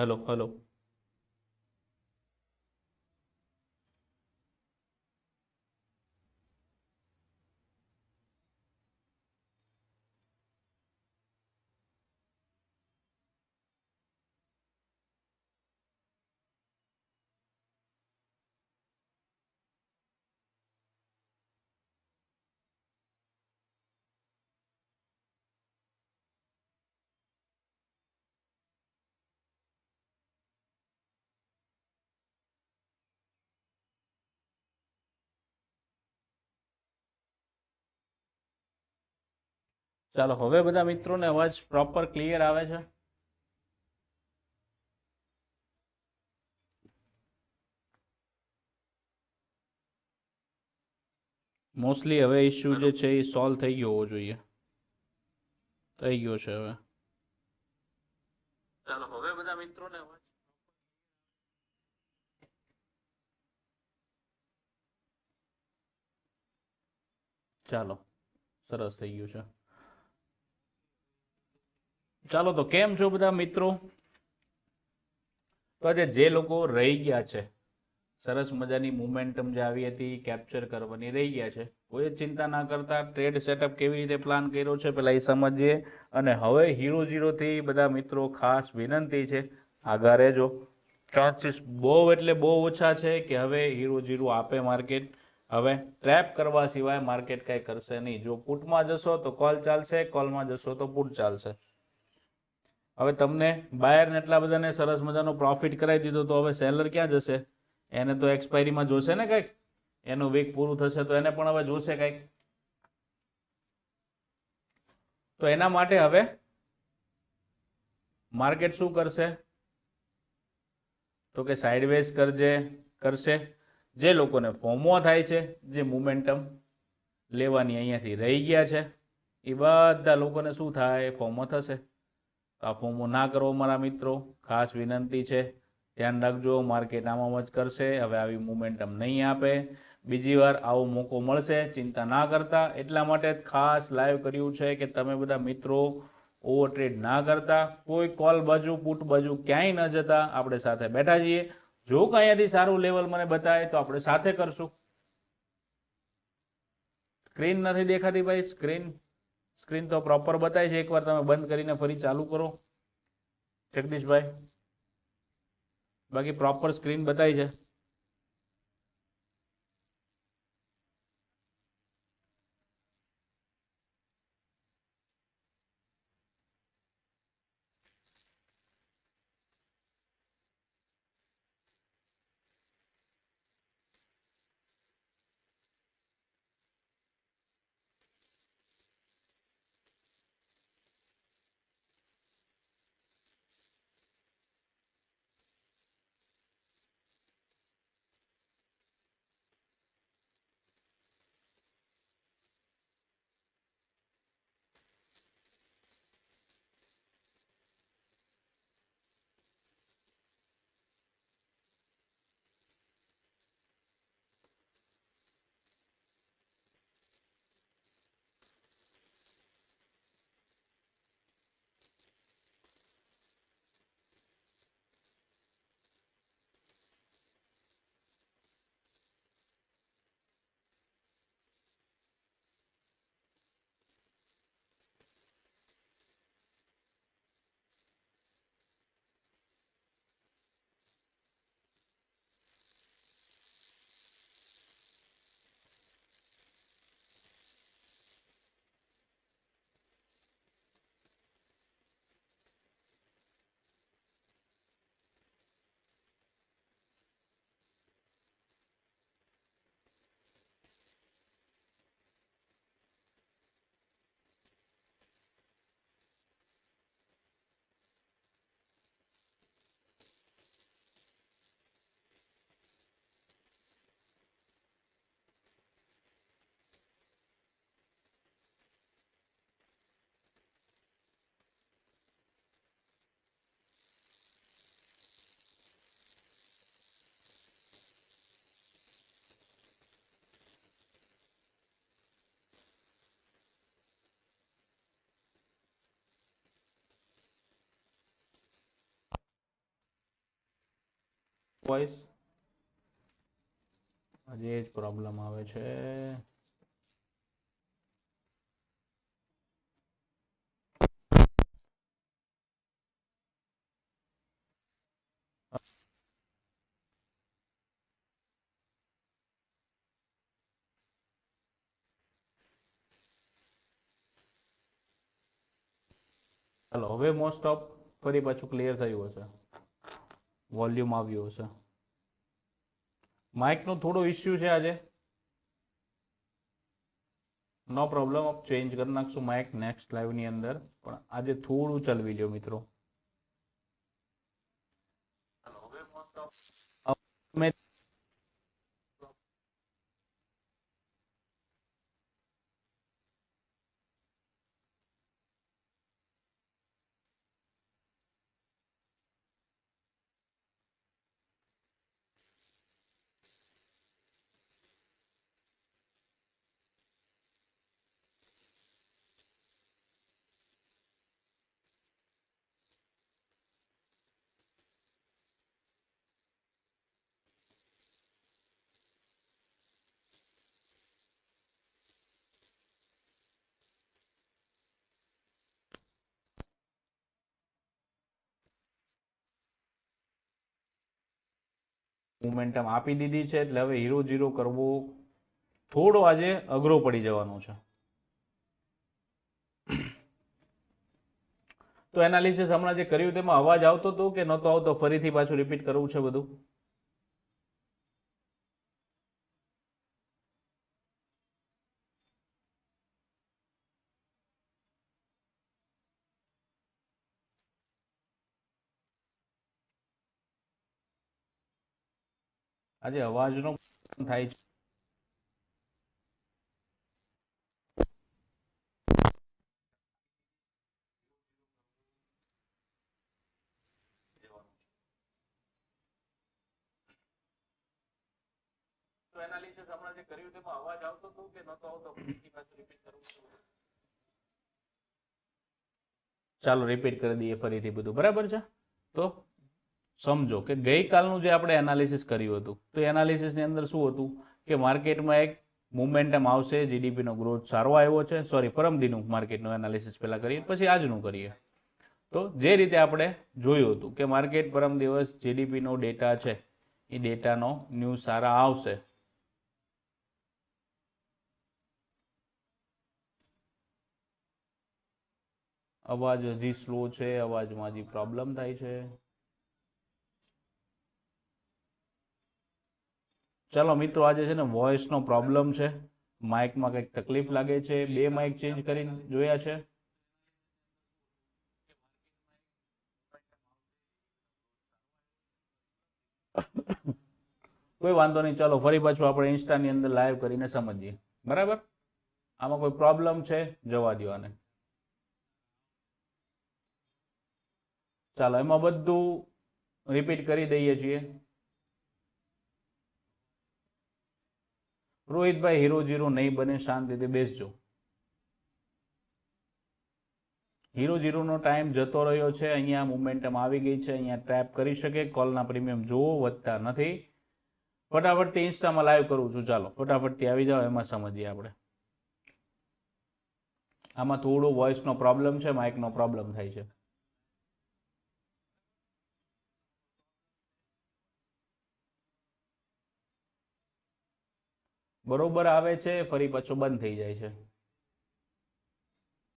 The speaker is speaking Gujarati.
hello hello. ચાલો, હવે બધા મિત્રોને અવાજ પ્રોપર ક્લિયર આવે છે? મોસ્ટલી હવે ઇસ્યુ જે છે એ સોલ્વ થઈ ગયો હોવો જોઈએ. થઈ ગયો છે હવે. ચાલો, હવે બધા મિત્રોને અવાજ. ચાલો, સરસ થઈ ગયું છે. ચાલો તો કેમ છો બધા મિત્રો? તો આજે જે લોકો રહી ગયા છે, સરસ મજાની મુમેન્ટમ જે આવી હતી કેપ્ચર કરવાની રહી ગયા છે, કોઈ ચિંતા ના કરતા ટ્રેડ સેટઅપ કેવી રીતે પ્લાન કર્યો છે પેલા એ સમજીએ. અને હવે હીરો ઝીરોથી બધા મિત્રો ખાસ વિનંતી છે, આગળ રહેજો. ચાન્સીસ બહુ એટલે બહુ ઓછા છે કે હવે હીરો ઝીરો આપે માર્કેટ હવે ટ્રેપ કરવા સિવાય માર્કેટ કાંઈ કરશે નહીં. જો પુટમાં જશો તો કોલ ચાલશે કોલમાં જશો તો પુટ ચાલશે. હવે તમને બાયરને એટલા બધાને સરસ મજાનો પ્રોફિટ કરાવી દીધો તો હવે સેલર ક્યાં જશે? એને તો એક્સપાયરીમાં જોશે ને કંઈક? એનું વીક પૂરું થશે તો એને પણ હવે જોશે કંઈક? તો એના માટે હવે માર્કેટ શું કરશે? તો કે સાઇડવેઝ કરજે, કરશે. જે લોકોને ફોમો થાય છે, જે મુમેન્ટમ લેવાની અહીંયાથી રહી ગયા છે, એ બધા લોકોને શું થાય? ફોમો થશે. તો આ ફોમો ના કરો મારા મિત્રો. ખાસ વિનંતી છે. ધ્યાન રાખજો માર્કેટ આમાં જ કરશે. હવે આવી મુમેન્ટમ નહીં આપે. બીજી વાર આવો મોકો મળશે. ચિંતા ના કરતા. એટલા માટે ખાસ લાઈવ કર્યું છે કે તમે બધા મિત્રો ઓવર ટ્રેડ ના કરતા. કોઈ કોલ બાજુ પુટ બાજુ ક્યાંય ન જતા. આપણે સાથે બેઠા છીએ. જો અહીંયાથી સારું લેવલ મને બતાવે તો આપણે સાથે કરશું. સ્ક્રીન નથી દેખાતી ભાઈ સ્ક્રીન સ્ક્રીન તો પ્રોપર બતાવે છે. એકવાર તમે બંધ કરીને ફરી ચાલુ કરો. જગદીશભાઈ, બાકી પ્રોપર સ્ક્રીન બતાવી છે. વોઇસ હજી જ પ્રોબ્લેમ આવે છે. ચાલો હવે મોસ્ટ ઓફ ફરી પાછું ક્લિયર થયું હશે. વોલ્યુમ આવ્યું હશે. માઇકનો થોડો ઇસ્યુ છે આજે. નો પ્રોબ્લેમ ચેન્જ કરી નાખશું માઇક નેક્સ્ટ લાઈવની અંદર. પણ આજે થોડું ચલવી લ્યો મિત્રો. મેં મોમેન્ટમ આપી દીધી છે, એટલે હવે હીરો જીરો કરવો થોડો આજે અઘરો પડી જવાનો છે. તો એનાલિસિસ હમણાં જે કર્યું તેમાં અવાજ આવતો હતો કે નહોતો આવતો? ફરીથી પાછું રિપીટ કરવું છે બધું? આજે અવાજનો થાય છે. એનાલિસિસ હમણાં જે કર્યું તેમાં અવાજ આવતો હતો કે નતો આવતો? ફરીથી પાછું રિપીટ કરવું ચાલો રિપીટ કરી દઈએ ફરીથી બધું. બરાબર છે? તો સમજો કે ગઈકાલનું જે આપણે એનાલિસિસ કર્યું હતું, તો એનાલિસિસની અંદર શું હતું કે માર્કેટમાં એક મુમેન્ટમ આવશે જીડીપીનો ગ્રોથ સારો આવ્યો છે. સોરી પરમદીનું માર્કેટનું એનાલિસિસ પહેલાં કરીએ, પછી આજનું કરીએ. તો જે રીતે આપણે જોયું હતું કે માર્કેટ પરમ દિવસ જીડીપીનો ડેટા છે, એ ડેટાનો ન્યૂઝ સારા આવશે. અવાજ હજી સ્લો છે, અવાજમાં હજી પ્રોબ્લેમ થાય છે. ચાલો મિત્રો, આજે છે ને વોઇસનો પ્રોબ્લેમ છે. માઇકમાં કંઈક તકલીફ લાગે છે. બે માઇક ચેન્જ કરીને જોયા છે. કોઈ વાંધો નહીં, ચાલો ફરી પાછું આપણે ઇન્સ્ટાની અંદર લાઈવ કરીને સમજીએ. બરાબર? આમાં કોઈ પ્રોબ્લેમ છે? જવા દો આને. ચાલો, એમાં બધું રિપીટ કરી દઈએ છીએ. રોહિતભાઈ હીરો જીરો નહીં બને શાંતિથી બેસજો. હીરો જીરોનો ટાઈમ જતો રહ્યો છે, અહીંયા મુમેન્ટમ આવી ગઈ છે, અહીંયા ટ્રેપ કરી શકે કોલના પ્રીમિયમ જોવો વધતા નથી. ફટાફટથી ઇન્સ્ટામાં લાઈવ કરું છું, ચાલો ફટાફટથી આવી જાઓ, એમાં સમજીએ આપણે. આમાં થોડો વોઇસનો પ્રોબ્લેમ છે માઇકનો પ્રોબ્લેમ થાય છે. બરોબર આવે છે ફરી પાછો બંધ થઈ જાય છે.